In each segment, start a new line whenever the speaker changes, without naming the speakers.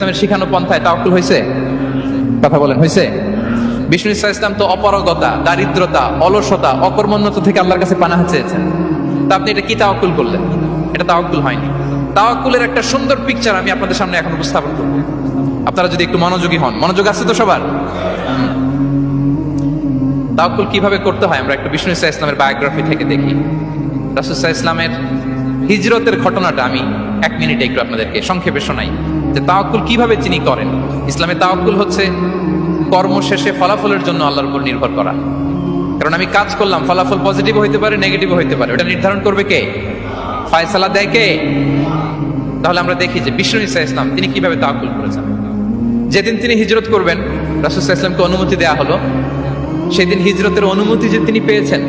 ইসলামের শিখানো পন্থায় তাওকুল হয়েছে কথা বলেন হয়েছে বিষ্ণু ইসা ইসলাম তো অপারগতা, দারিদ্রতা, অলসতা, অকর্মণ্যতা থেকে আল্লাহর কাছে পানাহা চেয়েছেন। তা আপনি এটা কি তাওকুল করলেন? এটা তাওকুল হয়নি। তাওকুলের একটা সুন্দর পিকচার আমি আপনাদের সামনে এখন উপস্থাপন করব। আপনারা যদি একটু মনোযোগী হন, মনোযোগ আছে তো সবার? তাওকুল কীভাবে করতে হয় আমরা একটু বিষ্ণু ইসা ইসলামের বায়োগ্রাফি থেকে দেখি। রাসুসা ইসলামের হিজরতের ঘটনাটা আমি এক মিনিটে একটু আপনাদেরকে সংক্ষেপে শোনাই যে তাওকুল কীভাবে তিনি করেন? ইসলামে তাওকুল হচ্ছে কর্ম শেষে ফলাফলের জন্য আল্লাহর উপর নির্ভর করা। কারণ আমি কাজ করলাম, ফলাফল পজিটিভ হইতে পারে নেগেটিভ হইতে পারে। ওটা নির্ধারণ করবে কে? ফায়সালা দেয় কে? তাহলে আমরা দেখি যে বিষ্ণু ইসা ইসলাম তিনি কীভাবে তাওকুল করেছেন? যেদিন তিনি হিজরত করবেন রাসুসা ইসলামকে অনুমতি দেয়া হলো। সেদিন হিজরতের অনুমতি যে তিনি পেয়েছেন,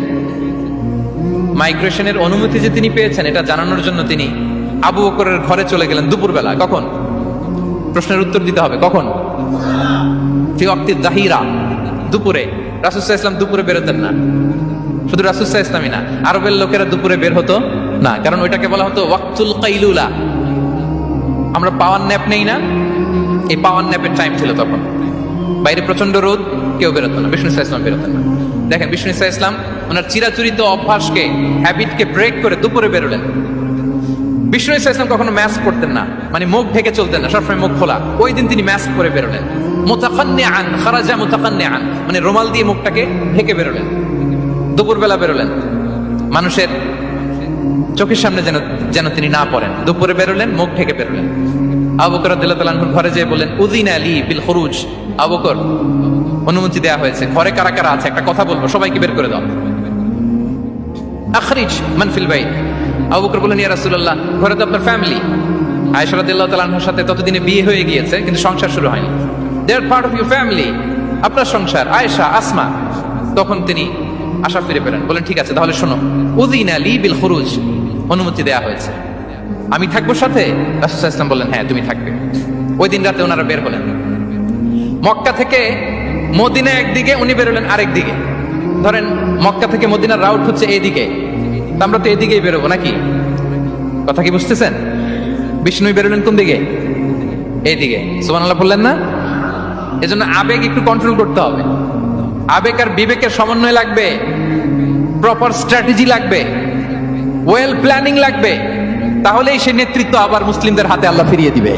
মাইগ্রেশনের অনুমতি যে তিনি পেয়েছেন, এটা জানানোর জন্য তিনি আবু বকরের ঘরে চলে গেলেন দুপুরবেলা। কখন? প্রশ্নের উত্তর দিতে হবে। কখন? ফি অক্তি জাহিরা দুপুরে। রাসুসাহ ইসলাম দুপুরে বেরোতেন না। শুধু রাসুসাহ ইসলামই না, আরবের লোকেরা দুপুরে বের হতো না। কারণ ওইটাকে বলা হতো ওয়াক্তুল কাইলুলা। আমরা পাওয়ার ন্যাপ নেই না? এই পাওয়ার ন্যাপের টাইম ছিল তখন। বাইরে প্রচণ্ড রোদ, কেউ বেরোতো না। বিষ্ণু ইসলাম বেরোতেন না। দেখেন, বিষ্ণু ইসা ইসলাম ওনার চিরাচরিত অভ্যাসকে হ্যাবিটকে ব্রেক করে দুপুরে বেরোলেন। বিষ্ণু ইসা ইসলাম কখনো ম্যাস্ক করতেন না। মানে মুখ ঢেকে চলতেন না, সবসময় মুখ খোলা। ওই দিন তিনি ম্যাস্ক করে বেরোলেন। মোতাকান্নে আন খারাজা মোতাকান্নে আন মানে রুমাল দিয়ে মুখটাকে ঢেকে বেরোলেন। দুপুরবেলা বেরোলেন। মানুষের চোখের সামনে যেন যেন তিনি না পড়েন। দুপুরে বেরোলেন, মুখ ঢেকে বেরোলেন। আবকর আদিল্লাহ ঘরে যেয়ে বলেন উদিন আলী বিল খরুজ। আবকর অনুমতি দেওয়া হয়েছে। ঘরে কারা কারা আছে? একটা কথা বলব, সবাইকে বের করে দাও। আখরিজ মানফিল ভাই আবু বকর বলেন ইয়া রাসূলুল্লাহ, ঘরে তো আপনার ফ্যামিলি আয়েশা রাদিয়াল্লাহু তাআলার সাথে ততদিনে বিয়ে হয়ে গিয়েছে, কিন্তু সংসার শুরু হয়নি। They are part of family আপনার সংসার, আয়েশা, আসমা। তখন তিনি আশা ফিরে পেলেন বলেন ঠিক আছে, তাহলে শোনো। বিল খুরুজ। অনুমতি দেয়া হয়েছে। আমি থাকব সাথে? রাসূল ইসলাম বললেন হ্যাঁ তুমি থাকবে। ওই দিন রাতে ওনারা বের হলেন। মক্কা থেকে মদিনা একদিকে, উনি বেরোলেন আরেক দিকে। ধরেন, মক্কা থেকে মদিনার রাউট হচ্ছে এইদিকে আমরা তো এদিকেই বেরোবো, নাকি? কথা কি বুঝতেছেন? বিষ্ণু বেরোলেন কোন দিকে? এইদিকে। সুমান আল্লাহ বললেন না? এজন্য আবেগ একটু কন্ট্রোল করতে হবে। আবেগ আর বিবেকের সমন্বয় লাগবে। প্রপার স্ট্র্যাটেজি লাগবে। ওয়েল প্ল্যানিং লাগবে। তাহলেই সেই নেতৃত্ব আবার মুসলিমদের হাতে আল্লাহ ফিরিয়ে দিবে।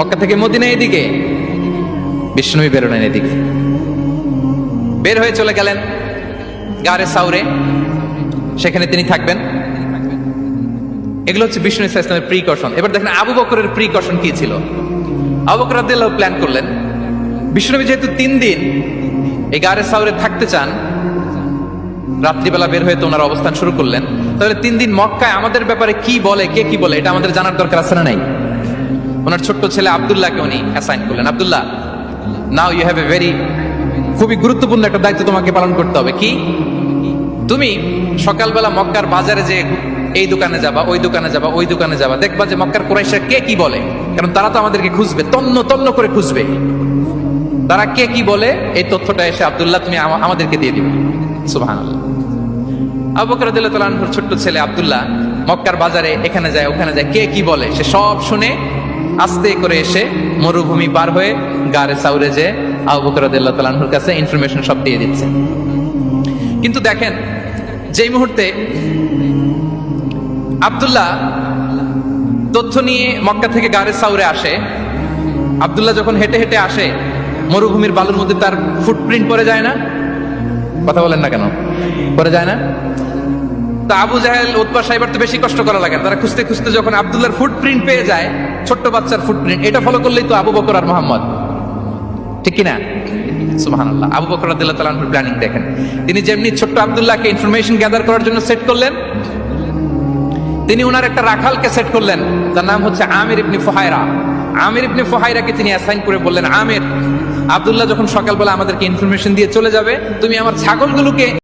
মক্কা থেকে মদিনা এদিকে। বিষ্ণুই বেরোলেন এদিকে। বের হয়ে চলে গেলেন গারে সাউরে। সেখানে তিনি থাকবেন। এগুলো হচ্ছে বিষ্ণু ইসা ইসলামের প্রিকশন এবার দেখেন আবু বকরের প্রিকশন কি ছিল? আবু বকর রাদিয়াল্লাহু প্ল্যান করলেন বিষ্ণুনবী যেহেতু তিন দিন এই গারে সাউরে থাকতে চান, রাত্রিবেলা বের হয়ে তো ওনার অবস্থান শুরু করলেন। তাহলে তিন দিন মক্কায় আমাদের ব্যাপারে কি বলে, কে কি বলে, এটা আমাদের জানার দরকার আছে না নাই? ওনার ছোট্ট ছেলে আবদুল্লাহকে উনি অ্যাসাইন করলেন। Abdullah now you have a very খুবই গুরুত্বপূর্ণ একটা দায়িত্ব তোমাকে পালন করতে হবে। কি? তুমি সকালবেলা মক্কার বাজারে যে এই দোকানে যাবা, ওই দোকানে যাবা, ওই দোকানে যাবা, দেখবা যে মক্কার কোরাইশরা কে কি বলে। কারণ তারা তো আমাদেরকে খুঁজবে, তন্ন তন্ন করে খুঁজবে। তারা কে কি বলে, এই তথ্যটা এসে আবদুল্লাহ তুমি আমাদেরকে দিয়ে দিবে। সুবাহান আবু বকর রাদিয়াল্লাহু আনহুর ছোট্ট ছেলে আব্দুল্লাহ মক্কার বাজারে এখানে যায়, ওখানে যায়, কে কি বলে? সে সব শুনে আস্তে করে এসে মরুভূমি পার হয়ে গারে সাউরে যে আবু বকর রাদিয়াল্লাহু তাআলা আনহুর কাছে ইনফরমেশন সব দিয়ে দিচ্ছে। কিন্তু দেখেন যেই মুহূর্তে আব্দুল্লাহ তথ্য নিয়ে মক্কা থেকে গারে সাউরে আসে, আবদুল্লাহ যখন হেঁটে হেঁটে আসে, মরুভূমির বালুর মধ্যে তার ফুটপ্রিন্ট পড়ে যায় না? কথা বলেন না কেন? পড়ে যায় না? তা আবু জাহেল উৎপা সাহেবার তো বেশি কষ্ট করা লাগে তারা খুঁজতে খুঁজতে যখন আব্দুল্লাহর ফুটপ্রিন্ট পেয়ে যায়, ছোট্ট বাচ্চার ফুটপ্রিন্ট এটা ফলো করলেই তো আবু বকর আর মোহাম্মদ। ঠিক কিনা? আবু বকর প্ল্যানিং দেখেন। তিনি যেমনি ছোট্ট আবদুল্লাহকে ইনফরমেশন গ্যাদার করার জন্য সেট করলেন, তিনি ওনার একটা রাখালকে সেট করলেন তার নাম হচ্ছে আমির ইবনি ফহায়রা আমির ইবনি ফুহায়রাকে তিনি অ্যাসাইন করে বললেন, আমির, আবদুল্লাহ যখন সকালবেলা আমাদেরকে ইনফরমেশন দিয়ে চলে যাবে, তুমি আমার ছাগলগুলোকে